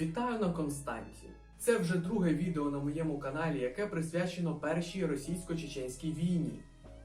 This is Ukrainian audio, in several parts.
Вітаю на Константі. Це вже друге відео на моєму каналі, яке присвячено першій російсько-чеченській війні.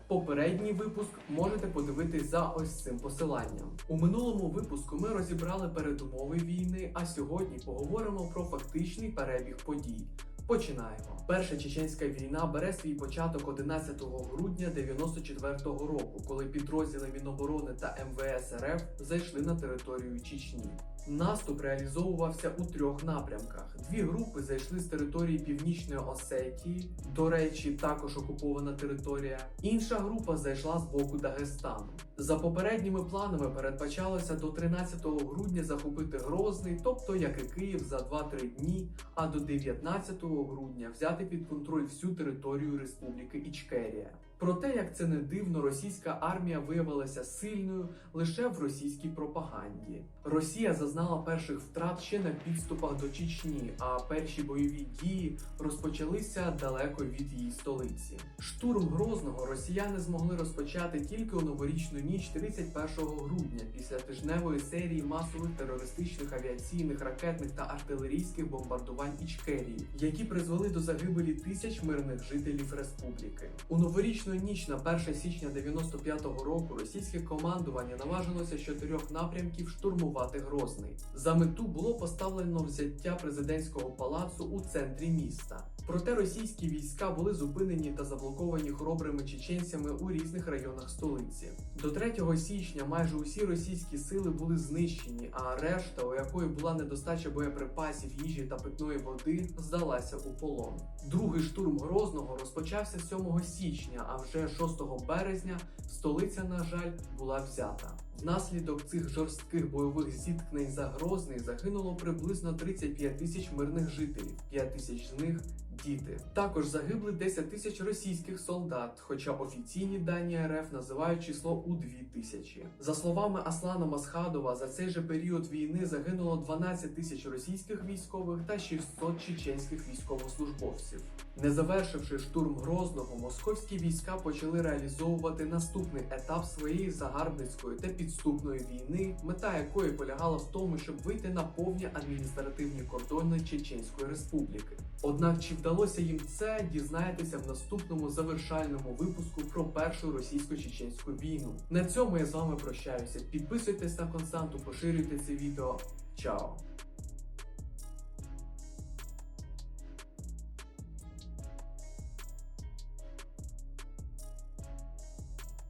Попередній випуск можете подивитись за ось цим посиланням. У минулому випуску ми розібрали передумови війни, а сьогодні поговоримо про фактичний перебіг подій. Починаємо. Перша чеченська війна бере свій початок 11 грудня 94-го року, коли підрозділи Міноборони та МВС РФ зайшли на територію Чечні. Наступ реалізовувався у трьох напрямках. Дві групи зайшли з території Північної Осетії, до речі, також окупована територія. Інша група зайшла з боку Дагестану. За попередніми планами передбачалося до 13 грудня захопити Грозний, тобто як і Київ за 2-3 дні, а до 19 грудня взяти під контроль всю територію Республіки Ічкерія. Проте, як це не дивно, російська армія виявилася сильною лише в російській пропаганді. Росія зазнала перших втрат ще на підступах до Чечні, а перші бойові дії розпочалися далеко від її столиці. Штурм Грозного росіяни змогли розпочати тільки у новорічну ніч 31 грудня після тижневої серії масових терористичних авіаційних, ракетних та артилерійських бомбардувань Ічкерії, які призвели до загибелі тисяч мирних жителів республіки. У новорічну ніч на 1 січня 95-го року російське командування наважилося з чотирьох напрямків штурмувати Грозний. За мету було поставлено взяття президентського палацу у центрі міста. Проте російські війська були зупинені та заблоковані хоробрими чеченцями у різних районах столиці. До 3 січня майже усі російські сили були знищені, а решта, у якої була недостача боєприпасів, їжі та питної води, здалася у полон. Другий штурм Грозного розпочався 7 січня, а вже 6 березня столиця, на жаль, була взята. Внаслідок цих жорстких бойових зіткнень за Грозний загинуло приблизно 35 тисяч мирних жителів, 5 тисяч з них діти. Також загибли 10 тисяч російських солдат, хоча офіційні дані РФ називають число у 2 тисячі. За словами Аслана Масхадова, за цей же період війни загинуло 12 тисяч російських військових та 600 чеченських військовослужбовців. Не завершивши штурм Грозного, московські війська почали реалізовувати наступний етап своєї загарбницької та підступної війни, мета якої полягала в тому, щоб вийти на повні адміністративні кордони Чеченської Республіки. Однак чи вдалося їм це, дізнаєтеся в наступному завершальному випуску про першу російсько-чеченську війну. На цьому я з вами прощаюся. Підписуйтесь на константу, поширюйте це відео. Чао!